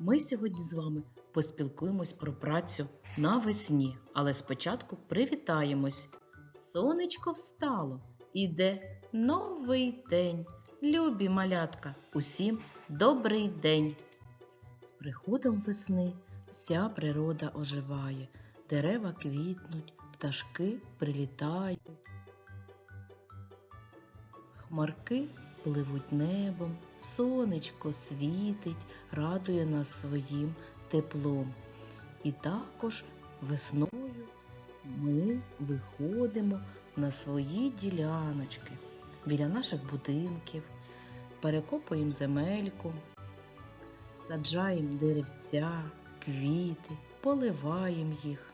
Ми сьогодні з вами поспілкуємось про працю навесні, але спочатку привітаємось. Сонечко встало, іде новий день. Любі малятка, усім добрий день. З приходом весни вся природа оживає, дерева квітнуть, пташки прилітають. Хмарки пливуть небом, сонечко світить, радує нас своїм теплом. І також весною ми виходимо на свої діляночки біля наших будинків, перекопуємо земельку, саджаємо деревця, квіти, поливаємо їх.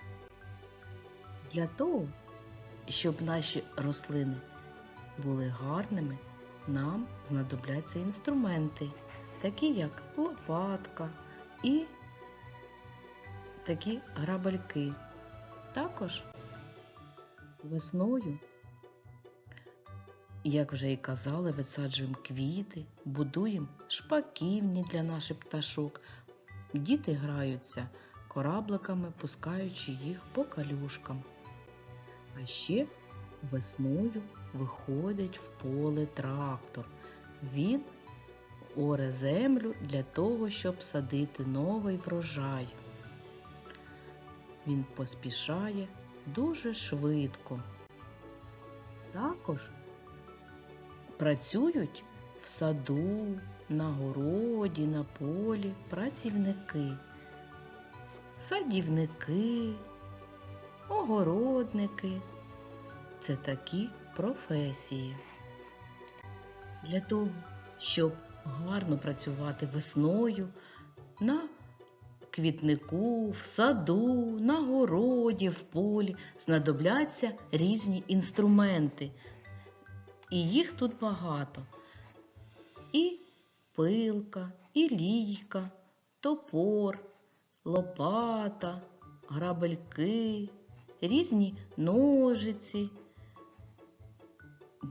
Для того, щоб наші рослини були гарними, нам знадобляться інструменти, такі як лопатка і такі грабельки. Також весною, як вже і казали, висаджуємо квіти, будуємо шпаківні для наших пташок. Діти граються корабликами, пускаючи їх по калюшкам. А ще весною виходить в поле трактор. Він оре землю для того, щоб садити новий врожай. Він поспішає дуже швидко. Також працюють в саду, на городі, на полі працівники, садівники, огородники. Це такі професії. Для того, щоб гарно працювати весною на квітнику, в саду, на городі, в полі, знадобляться різні інструменти. І їх тут багато. І пилка, і лійка, топор, лопата, грабельки, різні ножиці,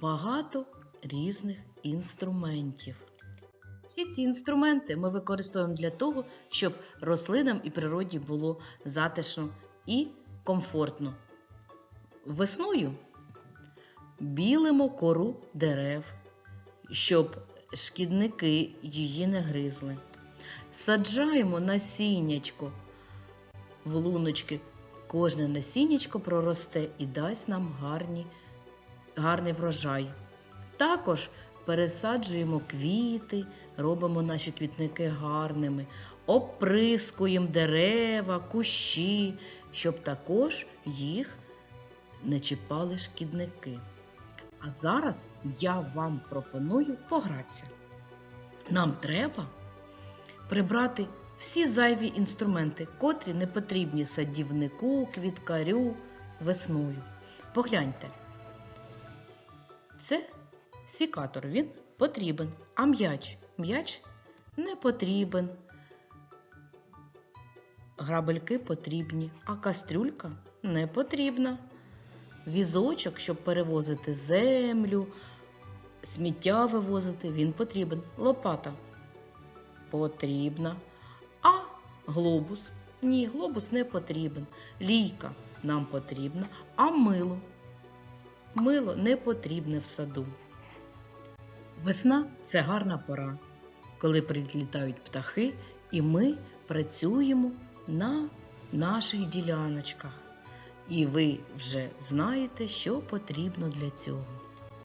багато різних інструментів. Всі ці інструменти ми використовуємо для того, щоб рослинам і природі було затишно і комфортно. Весною білимо кору дерев, щоб шкідники її не гризли. Саджаємо насіннячко в луночки. Кожне насіннячко проросте і дасть нам гарні, гарний врожай. Також пересаджуємо квіти, робимо наші квітники гарними, оприскуємо дерева, кущі, щоб також їх не чіпали шкідники. А зараз я вам пропоную погратися. Нам треба прибрати всі зайві інструменти, котрі не потрібні садівнику, квіткарю весною. Погляньте. Це сікатор, він потрібен, а м'яч. М'яч не потрібен. Грабельки потрібні, а кастрюлька не потрібна. Візочок, щоб перевозити землю, сміття вивозити, він потрібен. Лопата потрібна. А глобус? Ні, глобус не потрібен. Лійка нам потрібна, а мило. Мило не потрібне в саду. Весна це гарна пора, коли прилітають птахи, і ми працюємо на наших діляночках. І ви вже знаєте, що потрібно для цього.